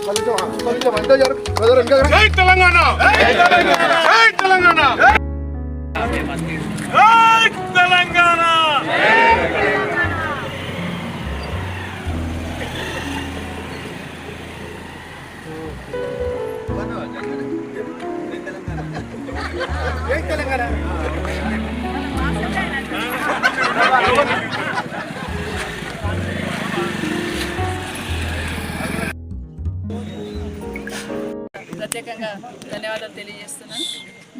తెలంగాణ జై తెలంగాణ జై తెలంగాణ జై తెలంగాణ ప్రత్యేకంగా ధన్యవాదాలు తెలియజేస్తున్నాను.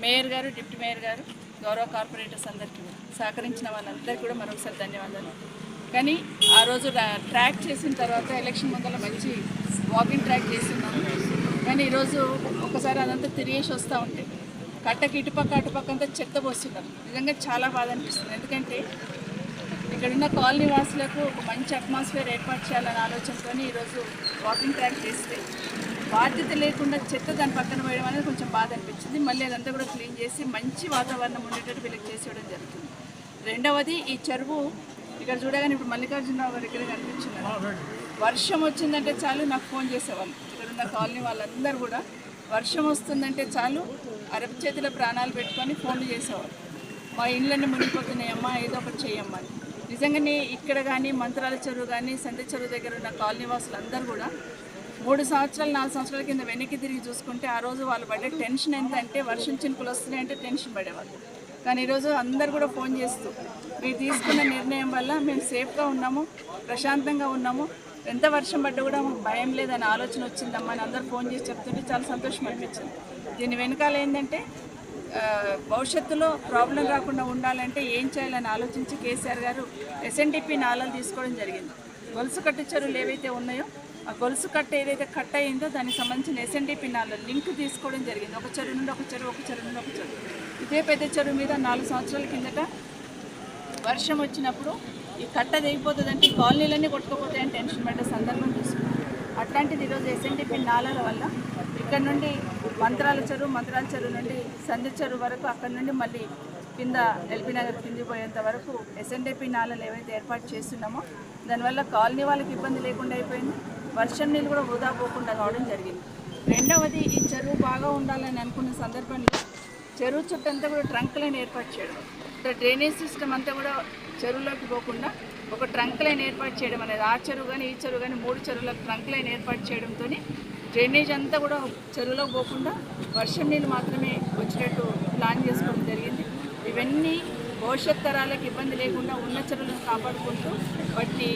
మేయర్ గారు డిప్యూటీ మేయర్ గారు గౌరవ కార్పొరేటర్స్ అందరికీ సహకరించిన వాళ్ళందరికీ కూడా మరొకసారి ధన్యవాదాలు. కానీ ఆ రోజు ట్రాక్ చేసిన తర్వాత ఎలక్షన్ ముందర మంచి వాకింగ్ ట్రాక్ చేస్తున్నాము. కానీ ఈరోజు ఒకసారి అదంతా తిరిగేసి వస్తూ ఉంటే కట్టకి ఇటుపక్క అటుపక్క అంతా చెత్త పోస్తున్నారు నిజంగా చాలా బాధ అనిపిస్తుంది. ఎందుకంటే ఇక్కడున్న కాలనీ వాసులకు ఒక మంచి అట్మాస్ఫియర్ ఏర్పాటు చేయాలనే ఆలోచనతో ఈరోజు వాకింగ్ ట్రాక్ చేస్తే బాధ్యత లేకుండా చెత్త దాని పక్కన వేయడం అనేది కొంచెం బాధ అనిపించింది మళ్ళీ అదంతా కూడా క్లీన్ చేసి మంచి వాతావరణం ఉండేటట్టు వీళ్ళకి చేసేయడం జరుగుతుంది. రెండవది ఈ చెరువు ఇక్కడ చూడగానే ఇప్పుడు మల్లికార్జునరావు దగ్గర కనిపించింది. వర్షం వచ్చిందంటే చాలు నాకు ఫోన్ చేసేవాళ్ళు. ఇక్కడ ఉన్న కాలనీ వాళ్ళందరూ కూడా వర్షం వస్తుందంటే చాలు. అరపు చేతిలో ప్రాణాలు పెట్టుకొని ఫోన్లు చేసేవాళ్ళు. మా ఇండ్లన్నీ మునిగిపోతున్నాయమ్మా ఏదో ఒకటి చేయమ్మా నిజంగానే ఇక్కడ కానీ మంత్రాల చెరువు కానీ సంధ్య చెరువు దగ్గర ఉన్న కాలనీవాసులు అందరూ కూడా మూడు సంవత్సరాలు నాలుగు సంవత్సరాల కింద వెనక్కి తిరిగి చూసుకుంటే ఆ రోజు వాళ్ళు పడే టెన్షన్ ఎంత అంటే వర్షం చినుకులు వస్తున్నాయంటే టెన్షన్ పడేవాళ్ళు. కానీ ఈరోజు అందరు కూడా ఫోన్ చేస్తూ మీరు తీసుకున్న నిర్ణయం వల్ల మేము సేఫ్గా ఉన్నాము ప్రశాంతంగా ఉన్నాము. ఎంత వర్షం పడ్డా కూడా మాకు భయం లేదని ఆలోచన వచ్చిందమ్మా అని అందరు ఫోన్ చేసి చెప్తుంటే చాలా సంతోషం అనిపించింది. దీని వెనకాల ఏంటంటే భవిష్యత్తులో ప్రాబ్లం రాకుండా ఉండాలంటే ఏం చేయాలని ఆలోచించి కేసీఆర్ గారు ఎస్ఎన్డిపి నాళాలు తీసుకోవడం జరిగింది. గొలుసు కట్టు చెరువులు ఏవైతే ఉన్నాయో ఆ గొలుసు కట్ట ఏదైతే కట్ అయిందో దానికి సంబంధించిన ఎస్ఎన్డిపి నాళాలు లింక్ తీసుకోవడం జరిగింది. ఒక చెరువు నుండి ఒక చెరువు ఒక చెరువు నుండి ఒక చెరువు. ఇదే పెద్ద చెరువు మీద నాలుగు సంవత్సరాల కిందట వర్షం వచ్చినప్పుడు ఈ కట్ట తెగిపోతుందంటే ఈ కాలనీలన్నీ కొట్టుకుపోతాయని టెన్షన్ పడ్డ సందర్భం చూసుకున్నాం అట్లాంటిది ఈరోజు ఎస్ఎన్టీపీ నాలాల వల్ల ఇక్కడ నుండి మంత్రాల చెరువు మంత్రాల చెరువు నుండి సంధి చెరువు వరకు అక్కడ నుండి మళ్ళీ కింద ఎల్బీ నగర్ కింది పోయేంత వరకు ఎస్ఎన్డిపి నాళాలు ఏవైతే ఏర్పాటు చేస్తున్నామో దానివల్ల కాలనీ వాళ్ళకి ఇబ్బంది లేకుండా అయిపోయింది. వర్షం నీళ్ళు కూడా వృధా పోకుండా కావడం జరిగింది. రెండవది ఈ చెరువు బాగా ఉండాలని అనుకున్న సందర్భంలో చెరువు చుట్టూ అంతా కూడా ట్రంక్ లైన్ ఏర్పాటు చేయడం. డ్రైనేజ్ సిస్టమ్ అంతా కూడా చెరువులోకి పోకుండా ఒక ట్రంక్ లైన్ ఏర్పాటు చేయడం అనేది ఆ చెరువు కానీ ఈ చెరువు కానీ మూడు చెరువులకు ట్రంక్ లైన్ ఏర్పాటు చేయడంతో డ్రైనేజ్ అంతా కూడా చెరువులోకి పోకుండా వర్షం నీళ్ళు మాత్రమే వచ్చినట్టు ప్లాన్ చేసుకోవడం జరిగింది. ఇవన్నీ భవిష్యత్ తరాలకు ఇబ్బంది లేకుండా ఉన్న చెరువులను కాపాడుకుంటూ వాటిని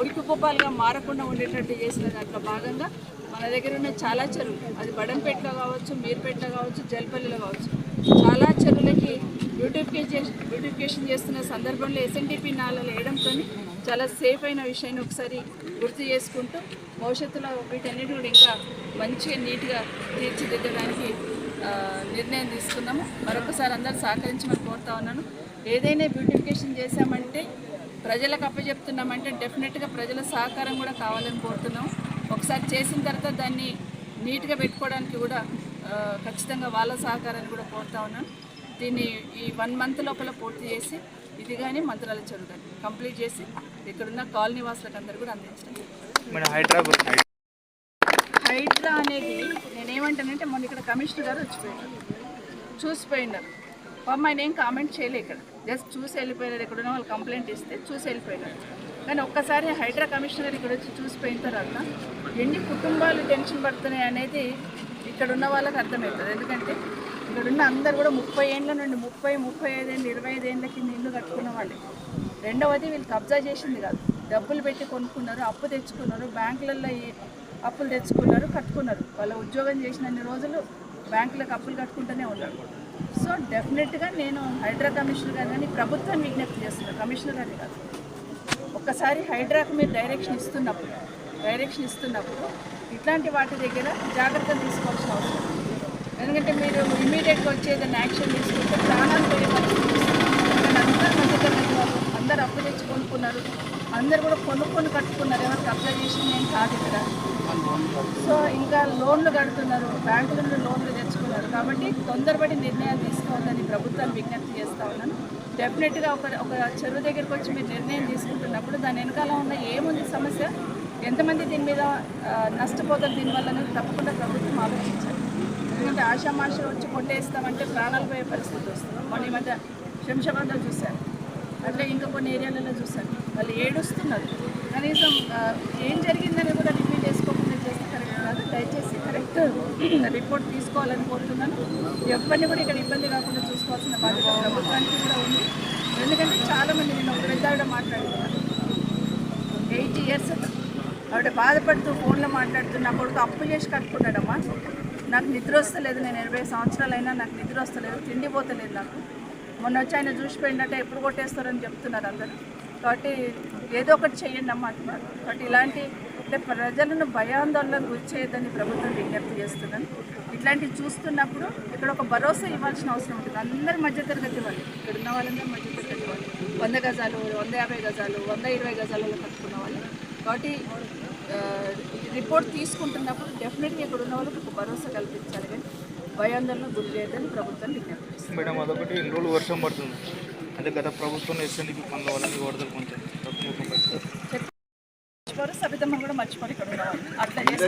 ఉరికి కుప్పాలుగా మారకుండా ఉండేటట్టు చేసిన దాంట్లో భాగంగా మన దగ్గర ఉన్న చాలా చెరువులు అది బడంపేటలో కావచ్చు మీర్పేటలో కావచ్చు జల్పల్లిలో కావచ్చు చాలా చెరువులకి బ్యూటిఫికేషన్ బ్యూటిఫికేషన్ చేస్తున్న సందర్భంలో ఎస్ఎన్డిపి నాళాలు వేయడంతో చాలా సేఫ్ అయిన విషయాన్ని ఒకసారి గుర్తు చేసుకుంటూ భవిష్యత్తులో వీటన్నిటి కూడా ఇంకా మంచిగా నీట్గా తీర్చిదిద్దడానికి నిర్ణయం తీసుకున్నాము మరొకసారి అందరూ సహకరించమని కోరుతా ఉన్నాను. ఏదైనా బ్యూటిఫికేషన్ చేశామంటే ప్రజలకు అప్పచెప్తున్నామంటే డెఫినెట్గా ప్రజల సహకారం కూడా కావాలని కోరుతున్నాము. ఒకసారి చేసిన తర్వాత దాన్ని నీట్గా పెట్టుకోవడానికి కూడా ఖచ్చితంగా వాళ్ళ సహకారాన్ని కూడా కోరుతా ఉన్నాను. దీన్ని ఈ వన్ మంత్ లోపల పూర్తి చేసి ఇది కానీ మంత్రాల చెరువు కానీ కంప్లీట్ చేసి ఇక్కడున్న కాలనీ వాసులకు అందరూ కూడా అందించడం హైదరాబాద్ హైడ్రా అనేది నేనేమంటానంటే మొన్న ఇక్కడ కమిషనర్ గారు వచ్చిపోయినారు చూసిపోయినారు. పాపం ఆయన ఏం కామెంట్ చేయలే ఇక్కడ. జస్ట్ చూసి వెళ్ళిపోయినారు ఇక్కడ ఉన్న వాళ్ళు కంప్లైంట్ ఇస్తే చూసి వెళ్ళిపోయినారు. కానీ ఒక్కసారి హైడ్రా కమిషనర్ ఇక్కడ వచ్చి చూసిపోయిన తర్వాత ఎన్ని కుటుంబాలు టెన్షన్ పడుతున్నాయి అనేది ఇక్కడ ఉన్న వాళ్ళకి అర్థమవుతుంది. ఎందుకంటే ఇక్కడ ఉన్న అందరు కూడా ముప్పై ఏళ్ళ నుండి ముప్పై ముప్పై ఐదేళ్ళు ఇరవై ఐదేళ్ళ కింద ఇల్లు కట్టుకున్న వాళ్ళే. రెండవది వీళ్ళు కబ్జా చేసింది కాదు. డబ్బులు పెట్టి కొనుక్కున్నారు అప్పు తెచ్చుకున్నారు బ్యాంకులలో అప్పులు తెచ్చుకున్నారు కట్టుకున్నారు. వాళ్ళ ఉద్యోగం చేసినన్ని రోజులు బ్యాంకులకు అప్పులు కట్టుకుంటూనే ఉన్నారు. సో డెఫినెట్గా నేను హైడ్రా కమిషనర్ గారు కానీ ప్రభుత్వాన్ని విజ్ఞప్తి చేస్తున్నాను కమిషనర్ గారిని కాదు. ఒక్కసారి హైడ్రాకు మీరు డైరెక్షన్ ఇస్తున్నప్పుడు డైరెక్షన్ ఇస్తున్నప్పుడు ఇట్లాంటి వాటి దగ్గర జాగ్రత్తలు తీసుకోవాల్సిన అవసరం ఉంది. ఎందుకంటే మీరు ఇమీడియట్గా వచ్చి ఏదైనా యాక్షన్ తీసుకుంటే ప్రాణాలు పోయే పరిస్థితి అందరూ మధ్యతరగతి అందరూ అప్పు తెచ్చి కొనుక్కున్నారు. అందరు కూడా కొనుక్కొని కట్టుకున్నారు. ఎవరికి అప్లై చేసి నేను కాదు ఇక్కడ. సో ఇంకా లోన్లు కడుతున్నారు. బ్యాంకుల నుండి లోన్లు తెచ్చుకున్నారు. కాబట్టి తొందరపడి నిర్ణయాలు తీసుకోవాలని ప్రభుత్వాన్ని విజ్ఞప్తి చేస్తా ఉన్నాను. డెఫినెట్గా ఒక ఒక చెరువు దగ్గరికి వచ్చి మీరు నిర్ణయం తీసుకుంటున్నప్పుడు దాని వెనకాల ఉన్న ఏముంది సమస్య? ఎంతమంది దీని మీద నష్టపోతారు దీనివల్ల అనేది తప్పకుండా ప్రభుత్వం ఆలోచించాలి. ఎందుకంటే ఆషామాష వచ్చి కొట్టేస్తామంటే ప్రాణాలు పోయే పరిస్థితి వస్తుంది. మొన్న ఈ మధ్య శంషాబాద్లో చూశారు. అట్లా ఇంకా కొన్ని ఏరియాలలో చూశాను వాళ్ళు ఏడుస్తున్నారు. కనీసం ఏం జరిగిందని కూడా రిపీట్ చేసుకోకుండా చేస్తే కరెక్ట్ కాదు. దయచేసి కరెక్ట్ రిపోర్ట్ తీసుకోవాలని కోరుతున్నాను. ఎవరిని కూడా ఇక్కడ ఇబ్బంది కాకుండా చూసుకోవాల్సిన బాధ్యత ప్రభుత్వానికి కూడా ఉంది. ఎందుకంటే చాలామంది నేను ఒక పెద్ద ఆవిడ మాట్లాడుతున్నాను ఎయిట్ ఇయర్స్ ఆవిడ బాధపడుతూ ఫోన్లో మాట్లాడుతూ నా కొడుకు అప్పు చేసి కట్టుకున్నాడమ్మా నాకు నిద్ర వస్తలేదు నేను ఇరవై సంవత్సరాలైనా నాకు నిద్ర వస్తలేదు తిండి పోతలేదు నాకు. మొన్న వచ్చి ఆయన చూసిపోయిందంటే ఎప్పుడు కొట్టేస్తారని చెప్తున్నారు అందరూ. కాబట్టి ఏదో ఒకటి చేయండి అమ్మా అంటున్నారు. కాబట్టి ఇలాంటి అంటే ప్రజలను భయాందోళనకు గురి చేయొద్దని ప్రభుత్వం విజ్ఞప్తి చేస్తున్నాను ఇట్లాంటివి చూస్తున్నప్పుడు ఇక్కడ ఒక భరోసా ఇవ్వాల్సిన అవసరం ఉంటుంది. అందరి మధ్యతరగతి వాళ్ళు ఇక్కడ ఉన్న వాళ్ళందరూ మధ్యతరగతి వాళ్ళు. వంద గజాలు వంద యాభై గజాలు వంద ఇరవై గజాలలో కట్టుకున్న వాళ్ళు. కాబట్టి రిపోర్ట్ తీసుకుంటున్నప్పుడు డెఫినెట్గా ఇక్కడ ఉన్న వాళ్ళకి ఒక భరోసా కల్పించాలి కానీ భయాందోళన గురి చేయదని ప్రభుత్వం విజ్ఞప్తి మేడం అదొకటి ఇన్ని రోజులు వర్షం పడుతుంది. అంటే గత ప్రభుత్వం ఎస్ఎన్డిపి పనుల ఈ వరదలు కొంచెం మర్చిపోరు సబితమ్మ కూడా మర్చిపోరు ఇక్కడ అట్లా చేసి.